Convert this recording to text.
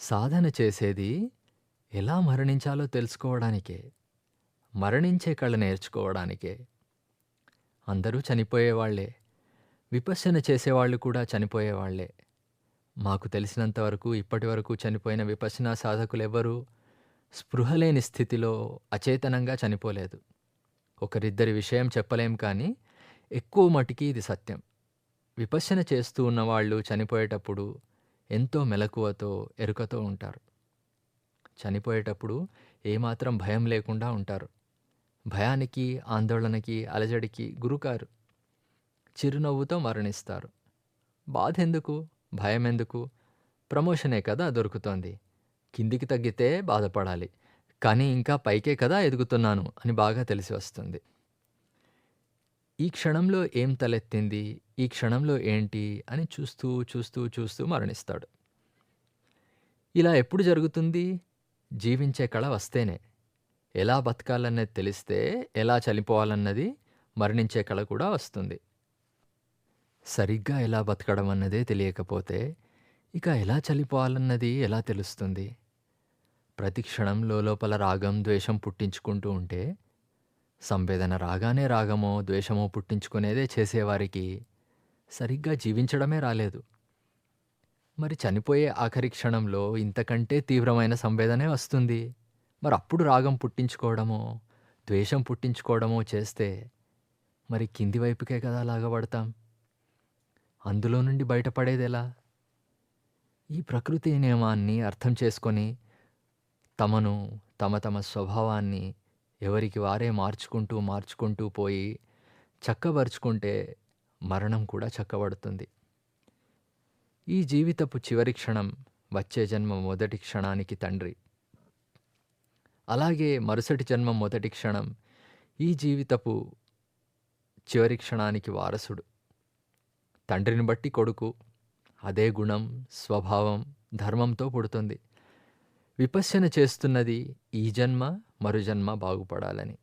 సాధన చేసేది ఎలా మరణించాలో తెలుసుకోవడానికే. మరణించే కళ నేర్చుకోవడానికే. అందరూ చనిపోయేవాళ్ళే. విపశ్యన చేసేవాళ్ళు కూడా చనిపోయేవాళ్ళే. మాకు తెలిసినంత వరకు ఇప్పటివరకు చనిపోయిన విపశ్యనా సాధకులెవ్వరూ స్పృహలేని స్థితిలో అచేతనంగా చనిపోలేదు. ఒకరిద్దరి విషయం చెప్పలేం కానీ, ఎక్కువ మటికి ఇది సత్యం. విపశ్యన చేస్తూ ఉన్నవాళ్ళు చనిపోయేటప్పుడు ఎంతో మెలకువతో, ఎరుకతో ఉంటారు. చనిపోయేటప్పుడు ఏమాత్రం భయం లేకుండా ఉంటారు. భయానికి, ఆందోళనకి, అలజడికి గురుకారు చిరునవ్వుతో మరణిస్తారు. బాధెందుకు? ఎందుకు ప్రమోషనే కదా దొరుకుతోంది. కిందికి తగ్గితే బాధపడాలి. కానీ ఇంకా పైకే కదా ఎదుగుతున్నాను అని బాగా తెలిసి వస్తుంది. ఈ క్షణంలో ఏం తలెత్తింది? ఈ క్షణంలో ఏంటి? అని చూస్తూ, చూస్తూ, చూస్తూ మరణిస్తాడు. ఇలా ఎప్పుడు జరుగుతుంది? జీవించే కళ వస్తేనే. ఎలా బతకాలన్నది తెలిస్తే ఎలా చనిపోవాలన్నది మరణించే కళ కూడా వస్తుంది. సరిగ్గా ఎలా బతకడం అన్నదే తెలియకపోతే ఇక ఎలా చనిపోవాలన్నది ఎలా తెలుస్తుంది? ప్రతి క్షణం లోపల రాగం, ద్వేషం పుట్టించుకుంటూ ఉంటే సంవేదన రాగానే రాగమో, ద్వేషమో పుట్టించుకునేదే చేసేవారికి సరిగ్గా జీవించడమే రాలేదు. మరి చనిపోయే ఆఖరి క్షణంలో ఇంతకంటే తీవ్రమైన సంవేదనే వస్తుంది. మరి అప్పుడు రాగం పుట్టించుకోవడమో, ద్వేషం పుట్టించుకోవడమో చేస్తే మరి కింది వైపుకే కదా లాగబడతాం. అందులో నుండి బయటపడేదెలా? ఈ ప్రకృతి నియమాన్ని అర్థం చేసుకొని తమను, తమ తమ స్వభావాన్ని ఎవరికి వారే మార్చుకుంటూ, మార్చుకుంటూ పోయి చక్కబరుచుకుంటే మరణం కూడా చక్కబడుతుంది. ఈ జీవితపు చివరి క్షణం వచ్చే జన్మ మొదటి క్షణానికి తండ్రి. అలాగే మరుసటి జన్మ మొదటి క్షణం ఈ జీవితపు చివరి క్షణానికి వారసుడు. తండ్రిని బట్టి కొడుకు. అదే గుణం, స్వభావం, ధర్మంతో పుడుతుంది. విపశ్యన చేస్తున్నది ఈ జన్మ, మరుజన్మ బాగుపడాలని.